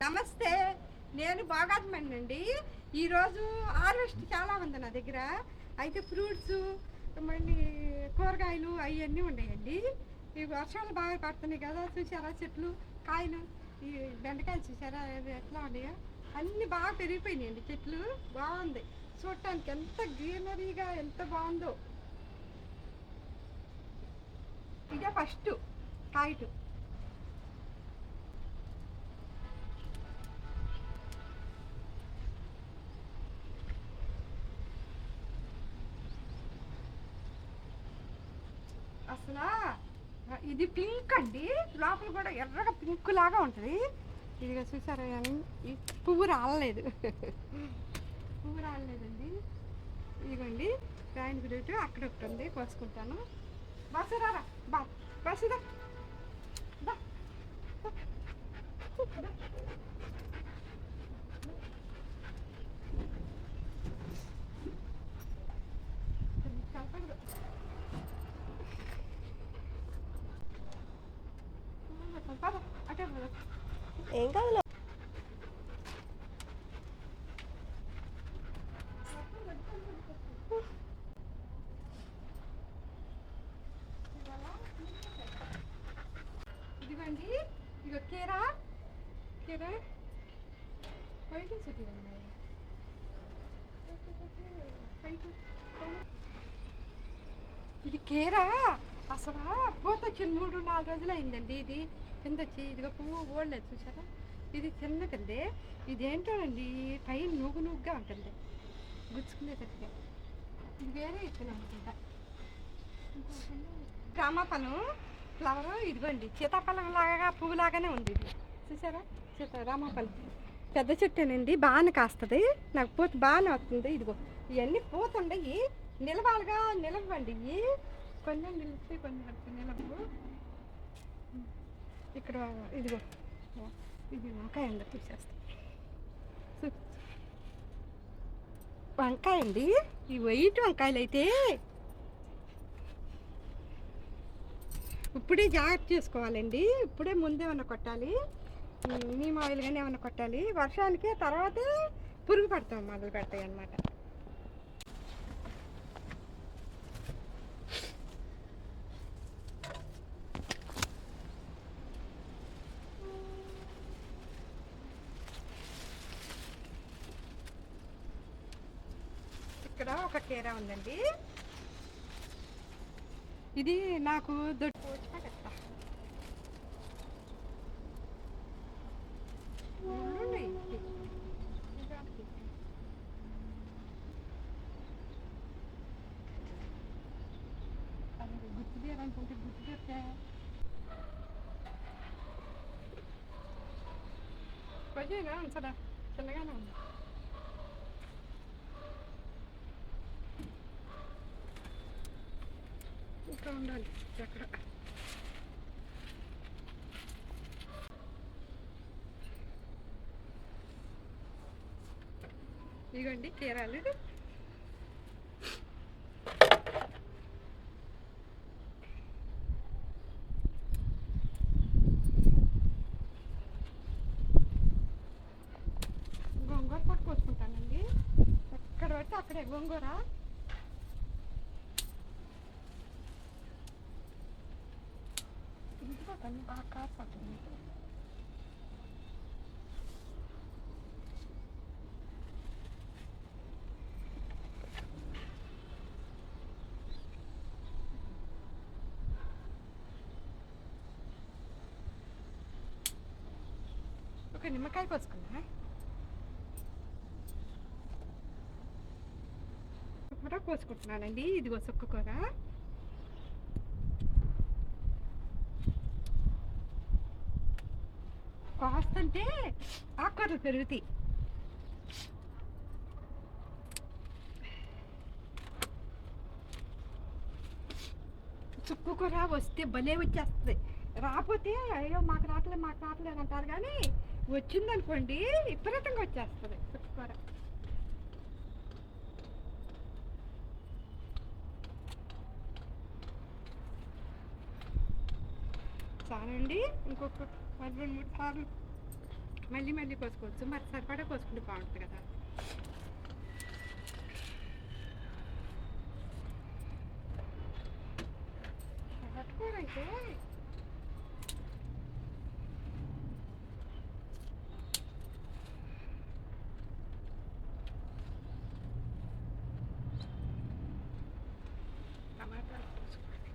నమస్తే. నేను బాగాత్మండి అండి ఈరోజు హార్వెస్ట్ చాలా ఉంది నా దగ్గర. అయితే ఫ్రూట్స్ మళ్ళీ కూరగాయలు అవన్నీ ఉన్నాయండి ఈ వర్షాలు బాగా పడుతున్నాయి కదా చూసారా చెట్లు కాయలు ఈ బెండకాయలు చూసారా ఎట్లా ఉన్నాయో? అన్నీ బాగా పెరిగిపోయినాయండి చెట్లు. బాగుంది. చూడటానికి ఎంత గ్రీనరీగా ఎంత బాగుందో. ఇదే ఫస్ట్ కాయటు ఇది పింక్ అండి. లోపల కూడా ఎర్రగా పింక్ లాగా ఉంటుంది. ఇదిగా చూసారా కానీ ఈ పువ్వు రాలలేదు. పువ్వు రాలలేదండి. ఇదిగోండి. రాయని గురించి అక్కడ ఒకటి ఉంది కోసుకుంటాను. బస్సు రారా బా బస్సు దా దా. దా. కలపదు. పద, అటే పద. ఏం కాదు ఇదిగోండి ఇదిగో కీరా. కీరా. బయట చెట్టు ఇది కేరా? అసలు? పూత వచ్చి మూడు నాలుగు రోజులు అయిందండి ఇది. కింద వచ్చి ఇదిగో పువ్వు ఓడలేదు చూసారా ఇది చిన్నదండి. ఇది ఏంటోనండి పైన నూగు నూగుగా ఉంటుంది. గుచ్చుకునేటట్టుగా. ఇది వేరే ఇచ్చిన అనుకుంటా. రామఫలం ఫ్లవర్ ఇదిగోండి. సీతాఫలం లాగా పువ్వులాగానే ఉంది ఇది. చూసారా సీత రామఫలం పెద్ద చెట్టేనండి. బాగానే కాస్తుంది. నాకు పూత బాగానే వస్తుంది. ఇదిగో ఇవన్నీ పూత ఉండయి నిలవాలుగా నిలవండి. కొన్ని కొంచెం నిలిచి కొంచెం నిలవు. ఇక్కడ ఇదిగో ఇది వంకాయ అండి తీసేస్తా. వంకాయ అండి? ఈ వైట్ వంకాయలు అయితే ఇప్పుడే జాగ్రత్త చేసుకోవాలండి. ఇప్పుడే ముందేమన్నా కొట్టాలి? నీమ్ ఆయిల్ కానీ ఏమన్నా కొట్టాలి? వర్షానికి తర్వాతే పురుగు పడతాం మొదలు పెడతాయి అన్నమాట ఇక్కడ ఒక కీరా ఉందండి. ఇది నాకు దొడ్డు పోచిపెట్టా గుర్తు తీయాలనుకుంటే గుర్తు తీస్తే కొంచెంగా ఉంచడా చిన్నగానే ఉంది? ఇంకా ఉండాలి. ఎక్కడ? ఇదిగోండి కీరాలు గోంగూర పట్టుకొచ్చుకుంటానండి కోసుకుంటానండి. ఎక్కడ పడితే అక్కడే. గోంగూర ఇంట్లో పని బాగా కాపాడుతుంది ఒక నిమ్మకాయ కోసుకున్నా కూర కోసుకుంటున్నానండి ఇదిగో సుక్క కూర కాస్తంటే ఆకుకూరలు పెరుగుతాయి. చుక్కు కూర వస్తే భలే వచ్చేస్తుంది. రాకపోతే అయ్యో మాకు రావట్లేదు మాకు రావట్లేదు అంటారు కానీ వచ్చిందనుకోండి విపరీతంగా వచ్చేస్తుంది చుక్కు కూర చాలండి. ఇంకొక మరి రెండు మూడు సార్లు. మళ్ళీ మళ్ళీ కోసుకోవచ్చు. మరి సరిపడా కోసుకుంటే బాగుంటుంది కదా. పట్టుకోరు అయితే టమాటాలు కోసుకోవాలి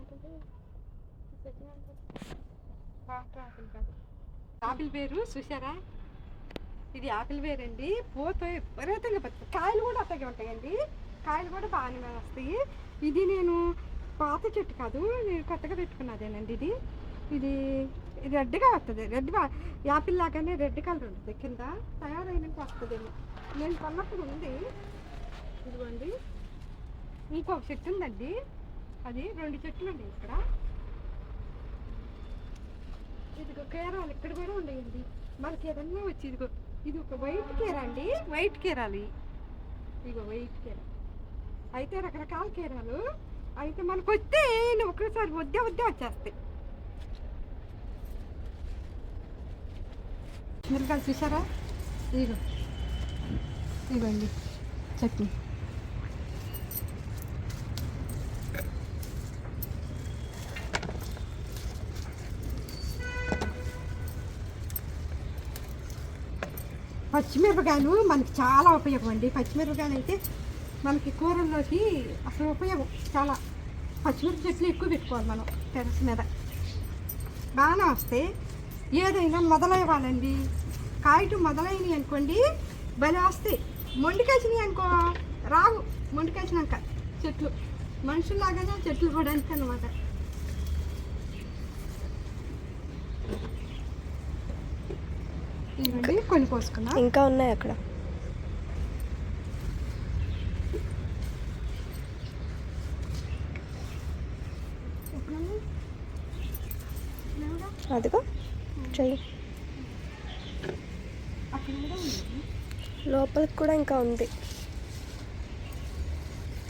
ఉంటుంది ఉంటుంది ఆపిల్ వేరు చూసారా ఇది ఆపిల్ వేరు అండి పోతే విపరీతంగా కాయలు కూడా అత్తగా ఉంటాయండి. కాయలు కూడా బాగానే వస్తాయి. ఇది నేను పాత చెట్టు కాదు నేను కొత్తగా పెట్టుకున్నదేనండి ఇది. ఇది ఇది రెడ్గా వస్తుంది రెడ్ యాపిల్ లాగానే రెడ్ కలర్ ఉంటుంది. కింద తయారైనాక వస్తుందేమో నేను కొన్నప్పుడు ఉంది. ఇదిగోండి. ఇంకొక చెట్టు ఉందండి. అది రెండు చెట్లు ఉన్నాయి ఇక్కడ. ఇదిగో కేరాలు ఇక్కడ కూడా ఉండేయండి మనకి ఏదన్నా వచ్చి ఇదిగో ఇది ఒక వైట్ కేర అండి. వైట్ కేరాలి ఇదిగో వైట్ కేర. అయితే రకరకాల కేరాలు. అయితే మనకు వస్తే ఒకేసారి వద్దే వద్దే వచ్చేస్తాయి. మిరకాయలు చూసారా? ఇదిగో. ఇదిగోండి చట్నీ పచ్చిమిరపకాయలు మనకి చాలా ఉపయోగం అండి. పచ్చిమిరపకాయలు అయితే మనకి కూరల్లోకి అసలు ఉపయోగం. చాలా పచ్చిమిరప చెట్లు ఎక్కువ పెట్టుకోవాలి మనం టెరస్ మీద. బాగానే వస్తాయి ఏదైనా మొదలయ్యాలండి కాయటం మొదలైనవి అనుకోండి భలే వస్తాయి. మొండికేసినాయి అనుకో రావు. మొండికేసినాక చెట్లు. మనుషుల్లాగానే చెట్లు కూడా అనమాట కొన్ని కోసుకున్నా ఇంకా ఉన్నాయి అక్కడ? అదిగో చెయ్యి. లోపలికి కూడా ఇంకా ఉంది.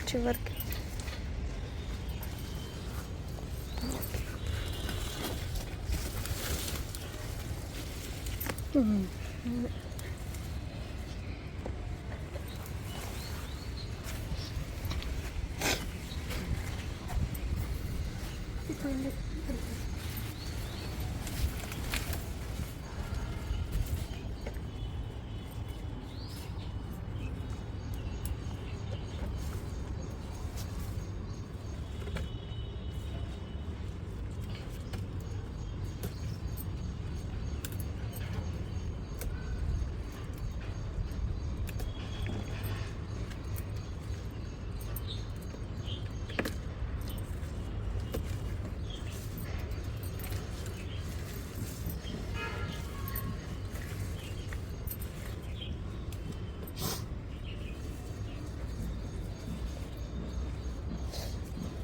చివరికి. ఇక్కడ ఉంది.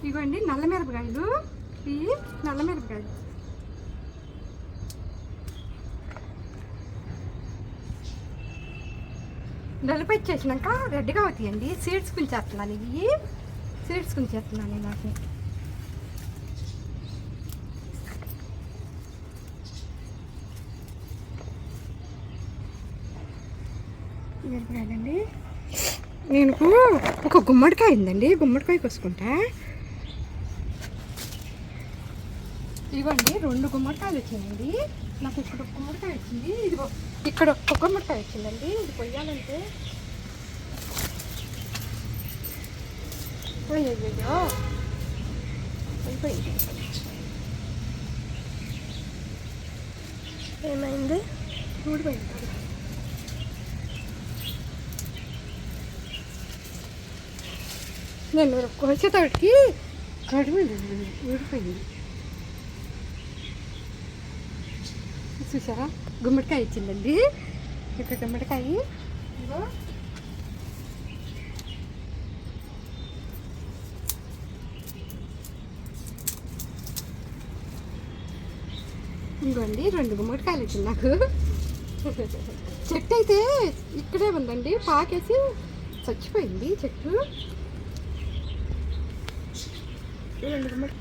ఇగోండి నల్ల మిరపకాయలు. ఇవి నల్ల మిరపకాయలు. నలుపు చేసినాక రెడ్గా అవుతాయండి. సీడ్స్ కుంచేస్తున్నాను ఇవి. సీడ్స్ కుంచేస్తున్నాను నాకు మిరపకాయలండి. నేను ఒక గుమ్మడికాయ ఉందండి. గుమ్మడికాయ కోసుకుంటా. ఇవ్వండి రెండు గుమ్మడికాయలు వచ్చాయండి నాకు ఇక్కడ ఒక గుమ్మడికాయ వచ్చింది. ఇదిగో ఇక్కడ ఒక గుమ్మడికాయ వచ్చిందండి. ఇది కొయ్యాలంటే. అయ్యో అయిపోయింది. ఏమైంది? ఊడిపోయింది నేను కోసేటోటికి కడుపు ఊడిపోయింది. చూసారా? గుమ్మడికాయ ఇచ్చిందండి. ఇక్కడ గుమ్మడికాయ. ఇదిగో. ఇంకోండి రెండు గుమ్మడికాయలు వచ్చింది నాకు. చెట్టు అయితే ఇక్కడే ఉందండి పాకేసి చచ్చిపోయింది చెట్టు. రెండు గుమ్మడి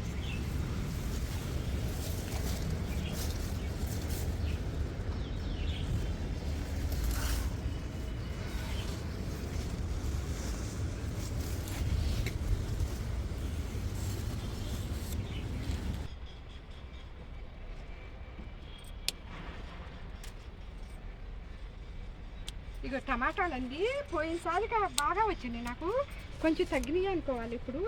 టమాటాలండి పోయినసారిగా బాగా వచ్చింది నాకు. కొంచెం తగ్గినాయి అనుకోవాలి ఇప్పుడు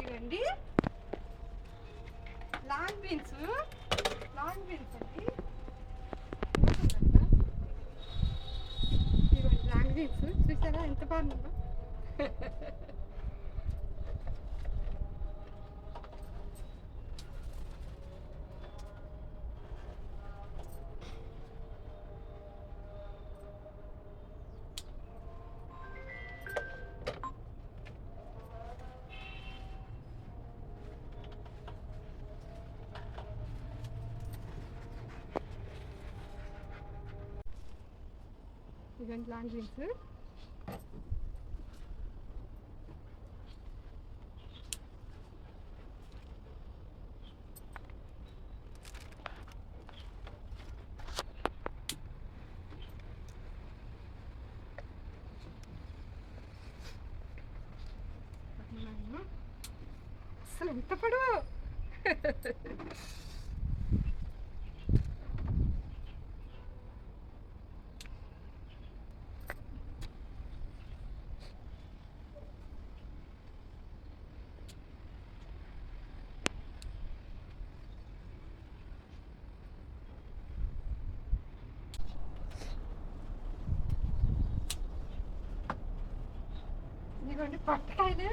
ఇవ్వండి లాంగ్ బీన్స్? లాంగ్ బీన్స్ అండి. ఇవ్వండి లాంగ్ బీన్స్. చూసారా? ఎంత బాగుందో. ఇవ్వండి లాంగ్ బీన్స్ అసలు ఎంత పొడవు ఇదిగోండి పొట్టకాయలు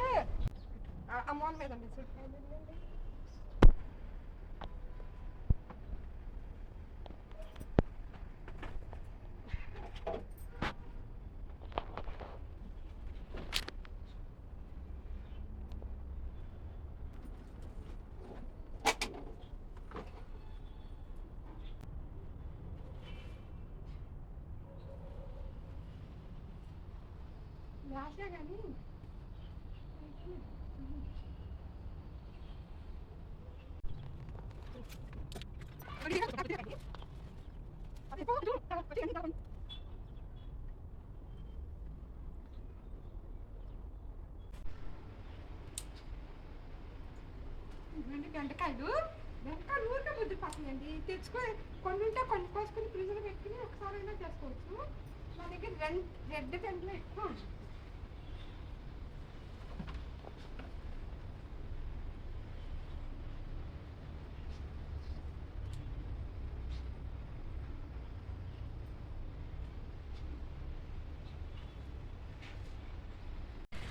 ఆ- అమ్మోన్ మీద ఉంది చూడకాయలు రెండు బెండకాయలు బెండకాయలు గంటకాయలు గంటకాయలు ఊరికే బుద్ధి పక్కనండి తెచ్చుకొని కొన్ని ఉంటే కొన్ని కోసుకొని ఫ్రిడ్జ్లో పెట్టుకుని ఒకసారి అయినా చేసుకోవచ్చు. మా దగ్గర రెండు రెడ్ బెండలు ఎక్కువ చూశారా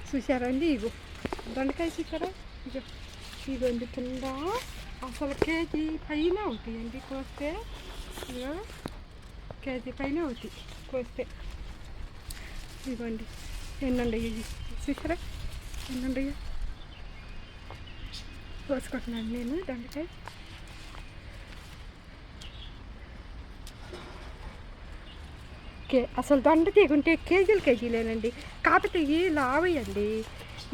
చూసారండి ఇగో? దొండకాయ చూసారా ఇగో. ఇగోండి కింద అసలు కేజీ పైన అవుతాయండి కోస్తే కేజీ పైన అవుతాయి కోస్తే. ఇగోండి ఎన్నండి ఇవి. చూసారా? ఎన్నండి కోసుకుంటున్నాను నేను దొండకాయ. కే అసలు దొండ తీగుంటే కేజీలు కేజీలేనండి. కాకపోతే ఇవి లావయ్యండి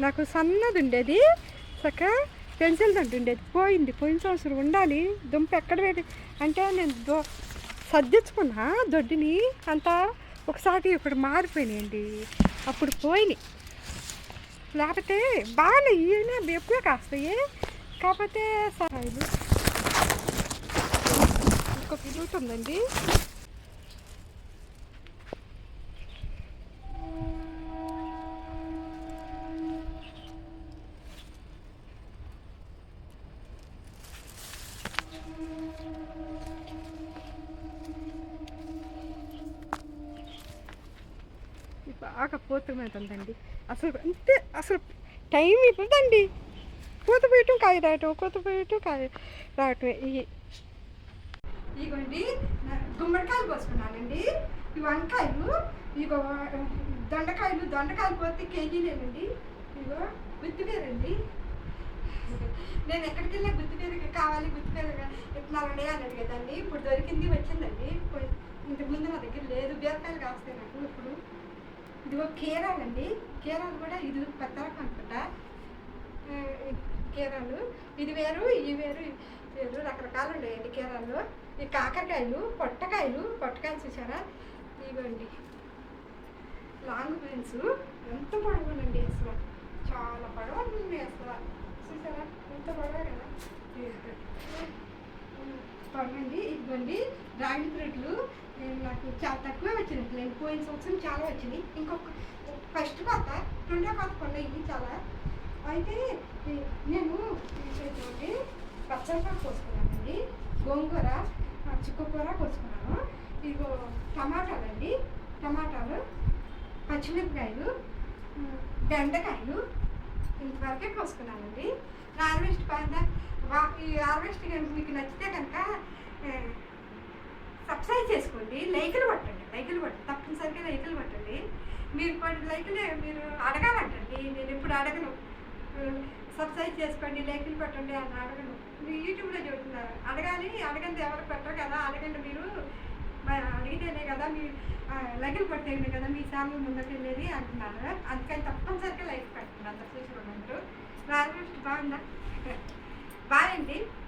నాకు సన్నది ఉండేది చక్క పెన్సిల్ దండ ఉండేది పోయింది పోయిన సంవత్సరం ఉండాలి దుంప ఎక్కడ పెట్టి అంటే నేను దో సర్దించుకున్నా దొడ్డిని అంతా ఒకసారి ఇప్పుడు మారిపోయినాయండి అప్పుడు పోయినాయి. లేకపోతే బాగానే ఈయన ఎక్కువే కాస్తాయి కాకపోతే సహాయాలు ఇంకొక ఉందండి ఉందండి ఇది ఉందండి అసలు అంతే అసలు టైం ఇవ్వదండి. కోత పోయటం కాయ రాయటం కోత పోయటం కాయ రావటం ఇవి ఇగోండి గుమ్మడికాయలు కోసుకున్నానండి ఈ వంకాయలు ఇగో దొండకాయలు దొండకాయలు పోతే కేజీలేనండి. ఇగో గుత్తిపేరండి నేను ఎక్కడికి వెళ్ళా గుత్తిపేరు కావాలి గుత్తిపేరు ఇస్తున్నారండి అని అడిగేదాన్ని ఇప్పుడు దొరికింది వచ్చిందండి. ఇంతకుముందు నా దగ్గర లేదు. బీరకాయలు కాస్తాయి నాకు ఇప్పుడు. ఇదిగో కీరాలండి. కీరాలు కూడా ఇది పెద్ద రకం అనుకుంటా కీరాలు. ఇది వేరు ఇవి వేరు వేరు. రకరకాలు ఉన్నాయండి కీరాలు. ఈ కాకరకాయలు పొట్టకాయలు పొట్టకాయలు చూసారా ఇవ్వండి లాంగ్ బీన్స్. ఎంత పొడవునండి అసలు. చాలా పొడవు అసలు. చూసారా ఎంత పొడవు కదా? పొడవండి ఇదిగోండి డ్రాగన్ ఫ్రూట్లు నాకు చాలా తక్కువే వచ్చినాయి నేను పోయిన సంవత్సరం చాలా వచ్చినాయి. ఇంకొక ఫస్ట్ కొత్త రెండో కొత్త కొన్నాయి చాలా. అయితే నేను చూడండి పచ్చడికాయ కోసుకున్నానండి. గోంగూర ఆ, కోసుకున్నాను. ఇదిగో టమాటాలండి. టమాటాలు పచ్చిమిరపకాయలు బెండకాయలు ఇంతవరకే కోసుకున్నానండి. నా హార్వెస్ట్ పైన ఈ హార్వెస్ట్ మీకు నచ్చితే కనుక సబ్స్క్రైబ్ చేసుకోండి లైకులు పట్టండి లైకులు పట్టండి తప్పనిసరిగా లైకులు పట్టండి మీరు కొన్ని లైకులు మీరు అడగాలంటండి నేను ఎప్పుడు అడగను. సబ్స్క్రైబ్ చేసుకోండి లైకులు పెట్టండి అని అడగను. మీరు యూట్యూబ్లో చెబుతున్నారు అడగాలి అడగండి ఎవరు పెట్టరు కదా అడగండి మీరు. అడిగితేనే కదా మీ లైకులు పడితేనే కదా మీ ఛానల్ ముందుకు వెళ్ళేది అంటున్నారు. అందుకని తప్పనిసరిగా లైక్ పెట్టండి అంత చూసుకోండి అందరూ బాగుందా